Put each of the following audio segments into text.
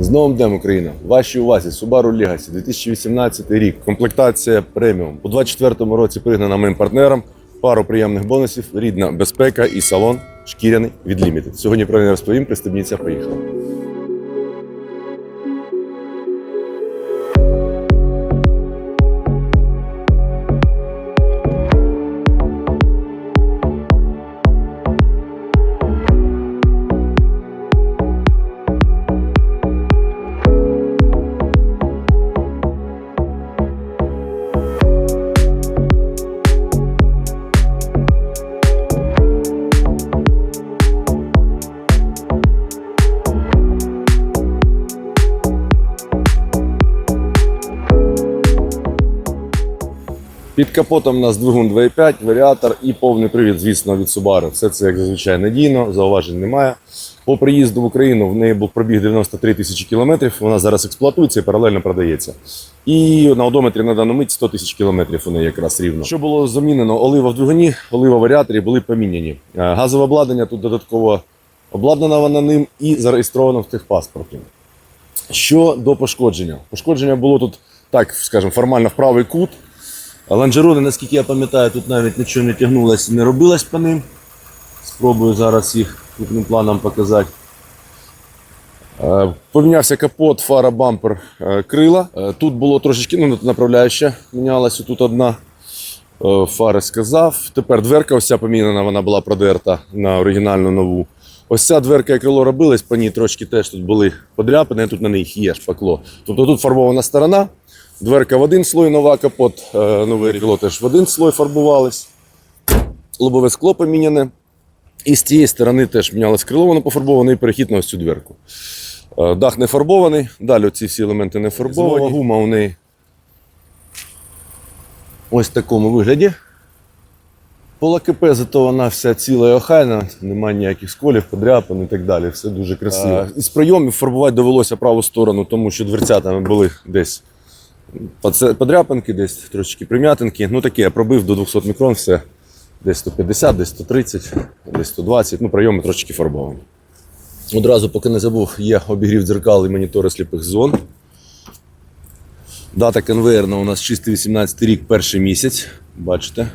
З новим днем Україна! Вашій увазі Subaru Legacy 2018 рік. Комплектація преміум. У 2024 році пригнана моїм партнером. Пару приємних бонусів, рідна безпека і салон шкіряний від Limited. Сьогодні про неї розповім. Пристебніться, поїхали. Під капотом у нас двигун 2.5, варіатор і повний привід, звісно, від Subaru. Все це, як зазвичай, надійно, зауважень немає. По приїзду в Україну в неї був пробіг 93 тисячі кілометрів. Вона зараз експлуатується і паралельно продається. І на одометрі на дану мить 100 тисяч кілометрів у неї якраз рівно. Що було замінено? Олива в двигуні, олива в варіаторі були поміняні. Е, Газове обладнання тут додатково обладнана вона ним і зареєстровано в техпаспорті. Що до пошкодження? Пошкодження було тут, так скажемо, формально в правий кут. Ланжерони, наскільки я пам'ятаю, тут навіть нічого не тягнулося, не робилось по ним. Спробую зараз їх крупним планом показати. Е, Помінявся капот, фара, бампер, е, крила. Е, Тут було трошечки, ну, направляюча мінялася, тут одна. Фари сказав. Тепер дверка ця помінена, вона була продерта на оригінальну нову. Ось ця дверка і крило робилась, по ній трошки теж тут були подряпини, тут на них є шпакло. Тобто тут фарбована сторона, дверка в один слой, нова капот, е, нове крило теж в один слой фарбувались. Лобове скло поміняне. І з цієї сторони теж мінялось крило, воно пофарбоване і перехід на ось цю дверку. Е, Дах не фарбований, далі ці всі елементи не фарбовані. Гума у неї ось в такому вигляді. Пола КП, зато вона вся ціла і охайна, немає ніяких сколів, подряпин і так далі. Все дуже красиво. Із прийомів фарбувати довелося праву сторону, тому що дверцятами були десь подряпинки, десь трошечки прим'ятинки. Ну таке, я пробив до 200 мікрон, все десь 150, десь 130, десь 120. Ну, прийоми трошечки фарбовані. Одразу, поки не забув, є обігрів дзеркал і монітори сліпих зон. Дата конвейерна у нас чистий 18 рік, перший місяць. Бачите.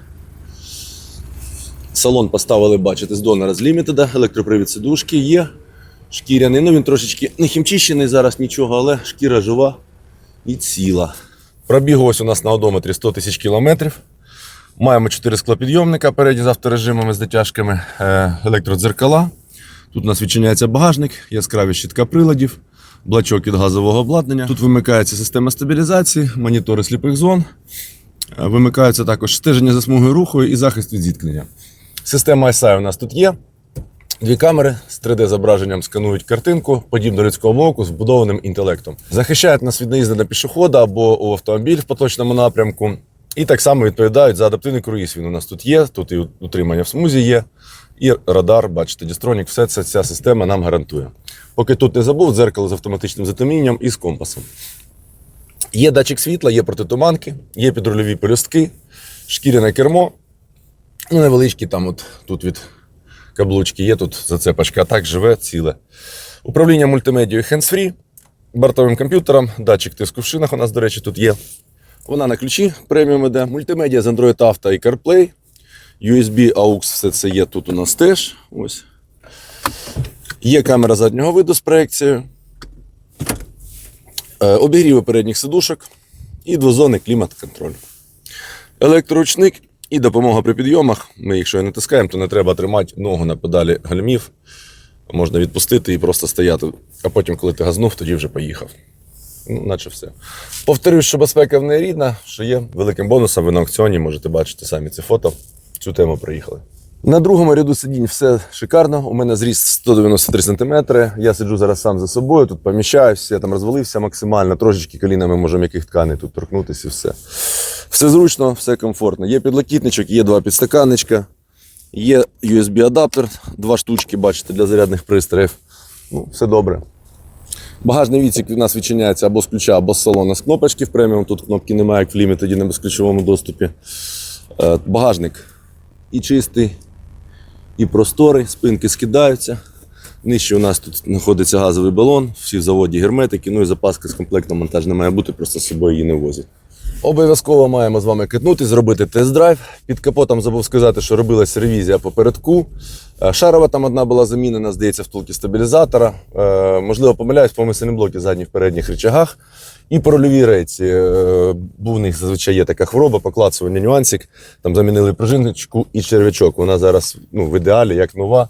Салон поставили, бачите, з донора з лімітеда, електропривід сидушки є. Шкіряний. Ну він трошечки не хімчищений зараз нічого, але шкіра жива і ціла. Пробіг ось у нас на одометрі 100 тисяч кілометрів. Маємо 4 склопідйомника передні з авторежимами з дотяжками, е, електродзеркала. Тут у нас відчиняється багажник, яскраві щітка приладів, блачок від газового обладнання. Тут вимикається система стабілізації, монітори сліпих зон. Е, Вимикаються також стеження за смугою руху і захист від зіткнення. Система ISI у нас тут є. Дві камери з 3D-зображенням сканують картинку, подібно людському оку з вбудованим інтелектом. Захищають нас від наїзду на пішохода або у автомобіль в поточному напрямку. І так само відповідають за адаптивний круїз. Він у нас тут є, тут і утримання в смузі є, і радар, бачите, дістронік, все це ця система нам гарантує. Поки тут не забув, дзеркало з автоматичним затемнінням і з компасом. Є датчик світла, є протитуманки, є підрульові пелюстки, шкіряне кермо. Ну, невеличкі там, от тут від каблучки є, тут зацепочка, а так живе ціле. Управління мультимедією hands-free, бортовим комп'ютером, датчик тиску в шинах у нас, до речі, тут є. Вона на ключі преміум іде. Мультимедіа з Android Auto і CarPlay. USB, AUX, все це є тут у нас теж. Ось. Є камера заднього виду з проекцією. Е, Обігріви передніх сидушок і двозонний клімат-контроль. Електроручник і допомога при підйомах. Ми, якщо і натискаємо, то не треба тримати ногу на педалі гальмів. Можна відпустити і просто стояти. А потім, коли ти газнув, тоді вже поїхав. Ну, наче все. Повторюю, що безпека в неї рідна, що є великим бонусом. Ви на аукціоні можете бачити самі ці фото. Цю тему приїхали. На другому ряду сидінь все шикарно. У мене зріст 193 см. Я сиджу зараз сам за собою, тут поміщаюся, я там розвалився максимально, трошечки колінами можу м'яких тканей тут торкнутися і все. Все зручно, все комфортно. Є підлокітничок, є два підстаканничка, є USB-адаптер, два штучки, бачите, для зарядних пристроїв. Ну, все добре. Багажний відсік у нас відчиняється або з ключа, або з салона з кнопочки в преміум. Тут кнопки немає, як в лімітеді на безключовому доступі. Е, Багажник і чистий, і простори, спинки скидаються. Нижче у нас тут знаходиться газовий балон, всі в заводі герметики, ну і запаска з комплектом монтаж не має бути, просто з собою її не возять. Обов'язково маємо з вами китнути, зробити тест-драйв. Під капотом забув сказати, що робилася ревізія попередку. Е, Шарова там одна була замінена, здається, втулки стабілізатора. Е, можливо, помиляюсь, помисельні блоки задніх передніх речагах. І по рульовій рейці. Е, був у них зазвичай є така хвороба, поклацування нюансик. Там замінили пружиночку і черв'ячок. Вона зараз ну, в ідеалі, як нова,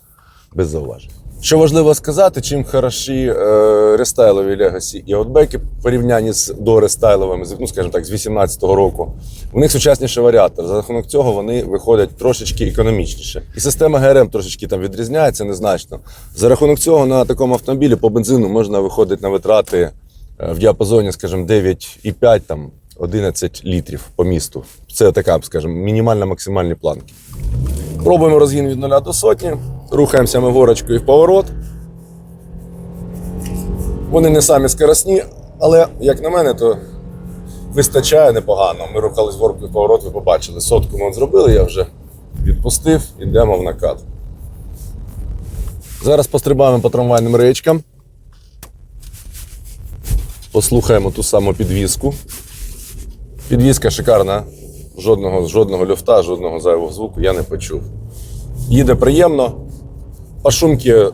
без зауважень. Що важливо сказати, чим хороші е, рестайлові Legacy і аутбеки в порівнянні з дорестайловими, ну скажімо так, з 18-го року. У них сучасніший варіатор. За рахунок цього вони виходять трошечки економічніше. І система ГРМ трошечки там відрізняється незначно. За рахунок цього на такому автомобілі по бензину можна виходити на витрати е, в діапазоні, скажімо, 9,5 там 11 літрів по місту. Це така, скажімо, мінімальна максимальні планки. Пробуємо розгін від 0 до сотні. Рухаємося ми горочкою в поворот. Вони не самі скоросні, але, як на мене, то вистачає непогано. Ми рухались горкою в поворот, ви побачили. Сотку ми зробили, я вже відпустив, йдемо в накат. Зараз пострибаємо по трамвайним речкам. Послухаємо ту саму підвіску. Підвізка шикарна. Жодного, жодного люфта, жодного зайвого звуку я не почув. Їде приємно. По шумки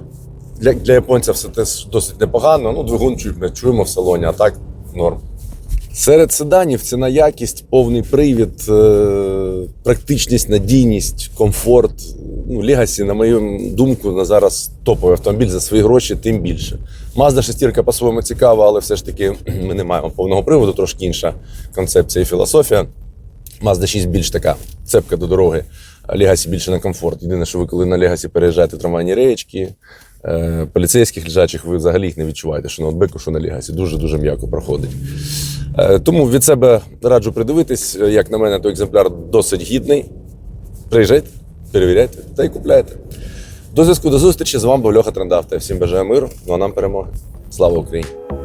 для, для японця все теж досить непогано. Ну, двигун чуємо, чуємо в салоні, а так норм. Серед седанів ціна якість, повний привід, е, практичність, надійність, комфорт. Ну, Legacy, на мою думку, на зараз топовий автомобіль за свої гроші, тим більше. Mazda 6 по-своєму цікава, але все ж таки ми не маємо повного приводу, трошки інша концепція і філософія. Mazda 6 більш така цепка до дороги, Legacy більше на комфорт. Єдине, що ви коли на Legacy переїжджаєте трамвайні реєчки, е, поліцейських лежачих, ви взагалі їх не відчуваєте, що на що на Legacy. Дуже-дуже м'яко проходить. Е, Тому від себе раджу придивитись. Е, Як на мене, то екземпляр досить гідний. Приїжджайте, перевіряйте та й купляйте. До зв'язку, до зустрічі. З вами був Льоха Трендавта. Всім бажаю миру, ну а нам перемоги. Слава Україні!